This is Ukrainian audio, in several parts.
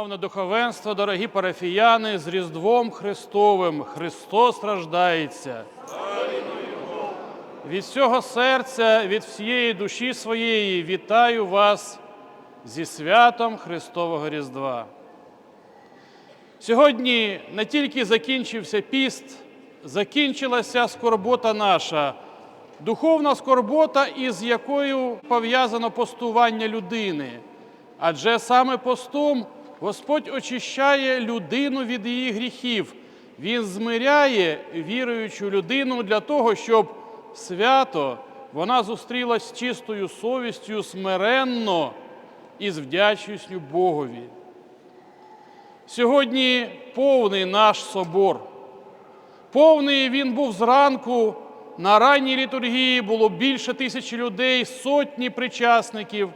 Шановне духовенство, дорогі парафіяни, з Різдвом Христовим Христос рождається. Від всього серця, від всієї душі своєї вітаю вас зі святом Христового Різдва. Сьогодні не тільки закінчився піст, закінчилася скорбота наша, духовна скорбота, із якою пов'язано постування людини. Адже саме постом Господь очищає людину від її гріхів. Він змиряє віруючу людину для того, щоб свято вона зустрілась з чистою совістю, смиренно і з вдячністю Богові. Сьогодні повний наш собор. Повний він був зранку. На ранній літургії було більше тисячі людей, сотні причасників.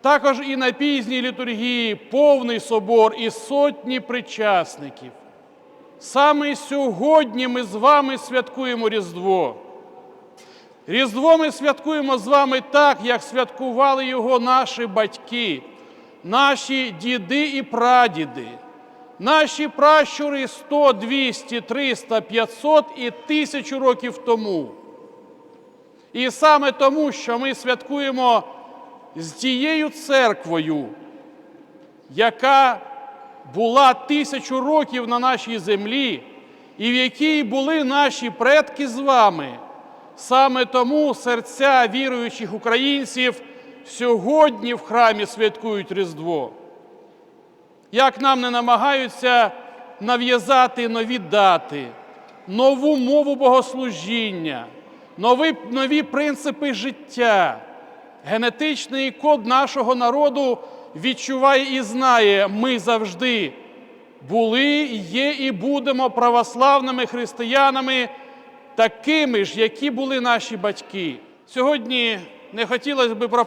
Також і на пізній літургії повний собор і сотні причасників. Саме сьогодні ми з вами святкуємо Різдво. Різдво ми святкуємо з вами так, як святкували його наші батьки, наші діди і прадіди, наші пращури 100, 200, 300, 500 і 1000 років тому. І саме тому, що ми святкуємо з тією церквою, яка була тисячу років на нашій землі, і в якій були наші предки з вами. Саме тому серця віруючих українців сьогодні в храмі святкують Різдво. Як нам не намагаються нав'язати нові дати, нову мову богослужіння, нові, нові принципи життя, генетичний код нашого народу відчуває і знає, ми завжди були, є і будемо православними християнами, такими ж, які були наші батьки. Сьогодні не хотілося б про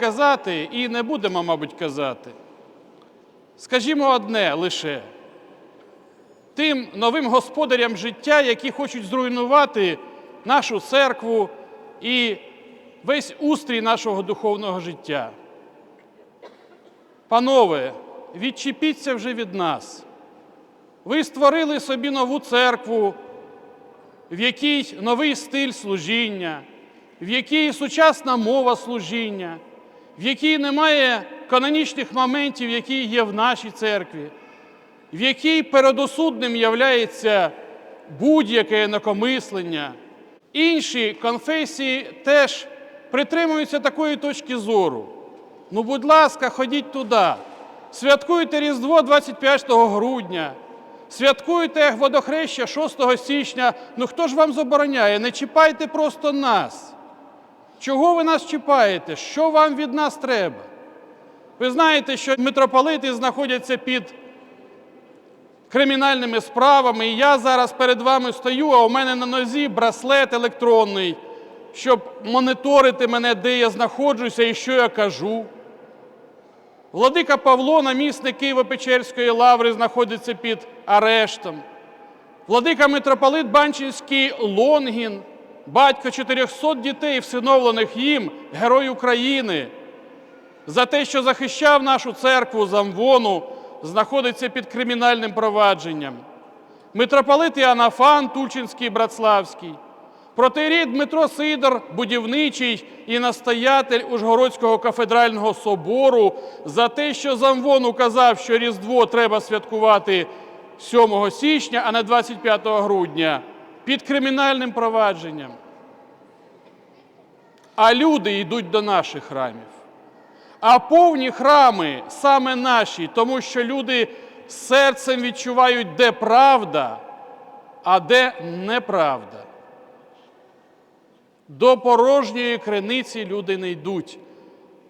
казати, і не будемо, мабуть, казати. Скажімо одне лише тим новим господарям життя, які хочуть зруйнувати нашу церкву і весь устрій нашого духовного життя. Панове, відчепіться вже від нас. Ви створили собі нову церкву, в якій новий стиль служіння, в якій сучасна мова служіння, в якій немає канонічних моментів, які є в нашій церкві, в якій передосудним являється будь-яке інакомислення. Інші конфесії теж притримуються такої точки зору. Ну, будь ласка, ходіть туди. Святкуйте Різдво 25 грудня, святкуйте водохреща 6 січня. Ну хто ж вам забороняє? Не чіпайте просто нас. Чого ви нас чіпаєте? Що вам від нас треба? Ви знаєте, що митрополити знаходяться під кримінальними справами, і я зараз перед вами стою, а у мене на нозі браслет електронний, щоб моніторити мене, де я знаходжуся і що я кажу. Владика Павло, намісник Києво-Печерської лаври, знаходиться під арештом. Владика митрополит Банчинський Лонгін, батько 400 дітей, всиновлених їм, Герой України, за те, що захищав нашу церкву замвону, знаходиться під кримінальним провадженням. Митрополит Іоаннафан Тульчинський Братславський, протирід Дмитро Сидор, будівничий і настоятель Ужгородського кафедрального собору за те, що замвон указав, що Різдво треба святкувати 7 січня, а не 25 грудня, під кримінальним провадженням. А люди йдуть до наших храмів. А повні храми саме наші, тому що люди серцем відчувають, де правда, а де неправда. До порожньої криниці люди не йдуть.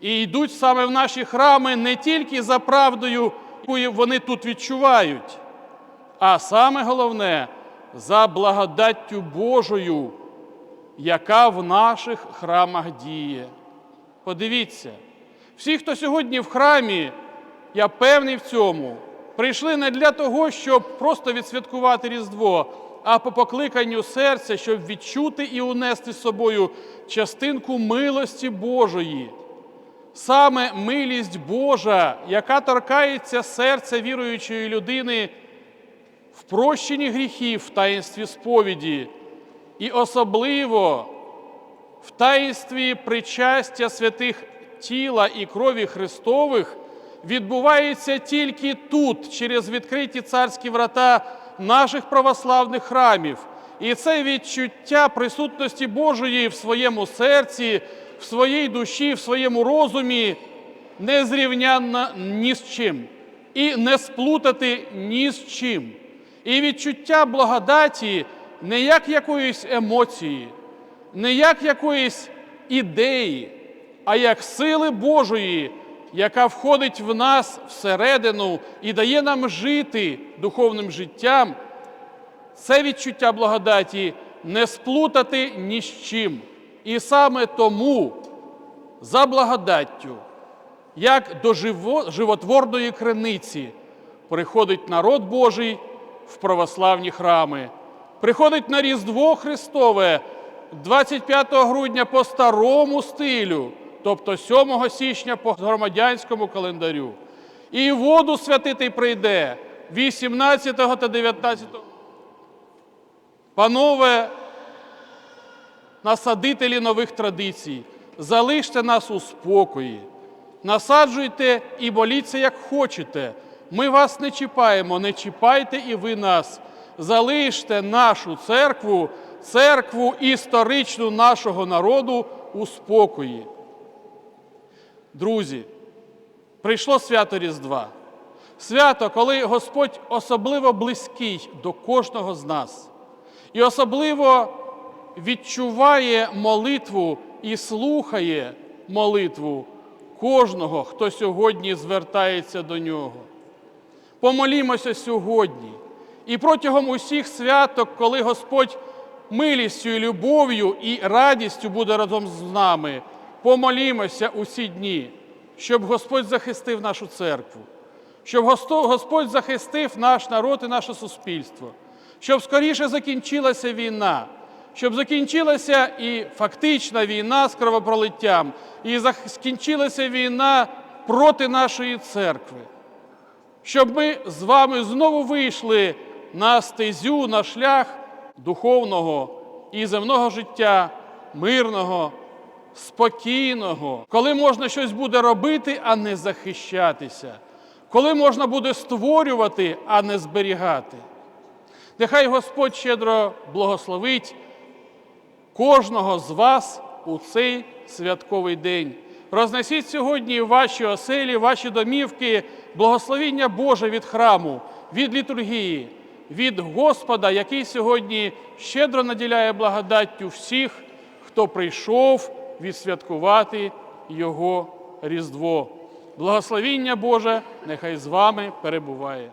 І йдуть саме в наші храми не тільки за правдою, яку вони тут відчувають, а саме головне за благодаттю Божою, яка в наших храмах діє. Подивіться, всі, хто сьогодні в храмі, я певний в цьому, прийшли не для того, щоб просто відсвяткувати Різдво, а по покликанню серця, щоб відчути і унести з собою частинку милості Божої. Саме милість Божа, яка торкається серця віруючої людини в прощенні гріхів в таїнстві сповіді, і особливо в таїнстві причастя святих тіла і крові Христових, відбувається тільки тут, через відкриті царські врата наших православних храмів. І це відчуття присутності Божої в своєму серці, в своїй душі, в своєму розумі не незрівнянно ні з чим. І не сплутати ні з чим. І відчуття благодаті не як якоїсь емоції, не як якоїсь ідеї, а як сили Божої, яка входить в нас всередину і дає нам жити духовним життям, це відчуття благодаті не сплутати ні з чим. І саме тому за благодаттю, як до животворної криниці, приходить народ Божий в православні храми, приходить на Різдво Христове 25 грудня по старому стилю, тобто 7 січня по громадянському календарю. І воду святити прийде 18 та 19. Панове, насадителі нових традицій, залиште нас у спокої, насаджуйте і моліться, як хочете. Ми вас не чіпаємо, не чіпайте і ви нас. Залиште нашу церкву, церкву історичну нашого народу у спокої. Друзі, прийшло свято Різдва. Свято, коли Господь особливо близький до кожного з нас і особливо відчуває молитву і слухає молитву кожного, хто сьогодні звертається до нього. Помолімося сьогодні і протягом усіх святок, коли Господь милістю, і любов'ю і радістю буде разом з нами, помолімося усі дні, щоб Господь захистив нашу церкву, щоб Господь захистив наш народ і наше суспільство, щоб скоріше закінчилася війна, щоб закінчилася і фактична війна з кровопролиттям, і скінчилася війна проти нашої церкви. Щоб ми з вами знову вийшли на стезю, на шлях духовного і земного життя, мирного, спокійного, коли можна щось буде робити, а не захищатися, коли можна буде створювати, а не зберігати. Нехай Господь щедро благословить кожного з вас у цей святковий день. Рознесіть сьогодні ваші оселі, ваші домівки, благословіння Боже від храму, від літургії, від Господа, який сьогодні щедро наділяє благодаттю всіх, хто прийшов відсвяткувати Його Різдво. Благословіння Боже нехай з вами перебуває.